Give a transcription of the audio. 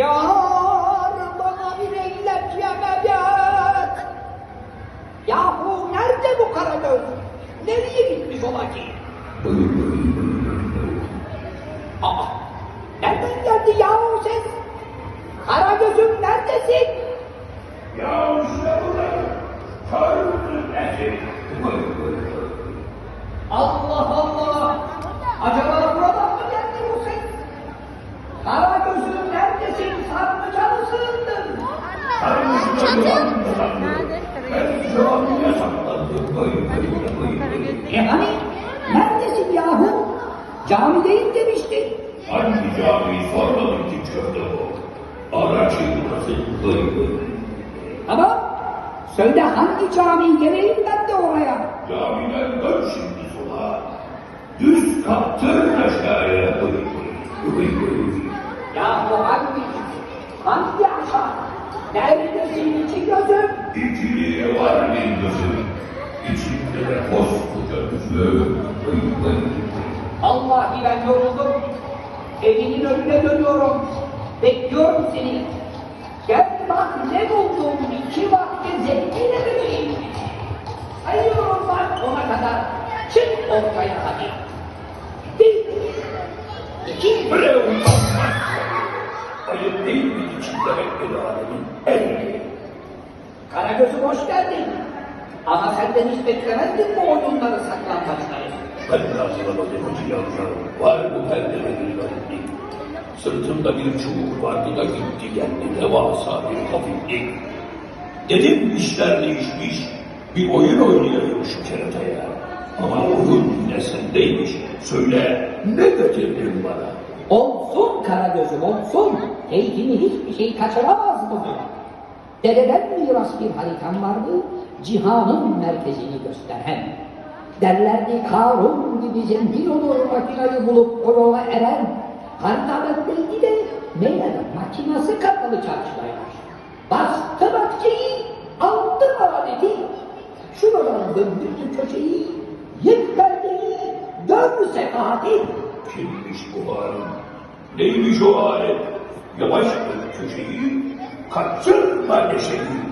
Yar bana bir illet yemedet. Yahu nerede bu Karagöz? Nereye gitmiş ola ki? Aa, nereden geldi yahu ses? Karagöz'üm neredesin? Ya işte burada karnı ezik. Allah E hani? Neredesin yahu? Camideyim demiştin. Hangi camiyi sormadım ki çöpte o? Araç burası. Vay vay. Tamam. Söyle hangi camiyi geleyim ben de oraya. Camiden dön şimdi sola. Düz kaptır aşağıya. Vay vay. Vay vay. Yahu hangi? Hangi aşağı? Neredesin iki gözüm? İkiliye var bir gözüm. İçinde de koskoca vay. Vallahi ben yoruldum. Evinin önüne dönüyorum. Bekliyorum seni. Gel bak ne buldum. İki vakti zevkine vereyim. Sayıyorum bak ona kadar. Çık ortaya hadi. Bir, iki, Bre. Ayıp değil mi içinde bekledi alemin? El. Karagöz'üm hoş geldin. Ama senden hiç beklemezdin bu oyunları saklambaçları. Ben de hazırlamadım hacı yavrum. Var mı perdede bir gariplik? Sırtımda bir çubuk vardı da gitti geldi devasa bir hafiflik. Dedim işler değişmiş. Bir oyun oynayalım şu kerataya. Ama oyun yine sendeymiş. Söyle ne getirdin bana? Olsun Karagöz'üm olsun. Keyfini hiçbir şey kaçıramaz bugün. Dededen miras bir haritam vardı. Cihanın merkezini gösteren. Derlerdi Karun gibi zengin olur makinayı bulup o yola eren. Harita bendeydi de meğer makinası kapalı çarşıdaymış. Bastı bahçeyi, aldı aleti. Şuradan döndürdü köşeyi, yık perdeyi, dön sefahati. Kimmiş bu halim? Neymiş o alet? Yavaş köşeyi, kaçırma neşeyi.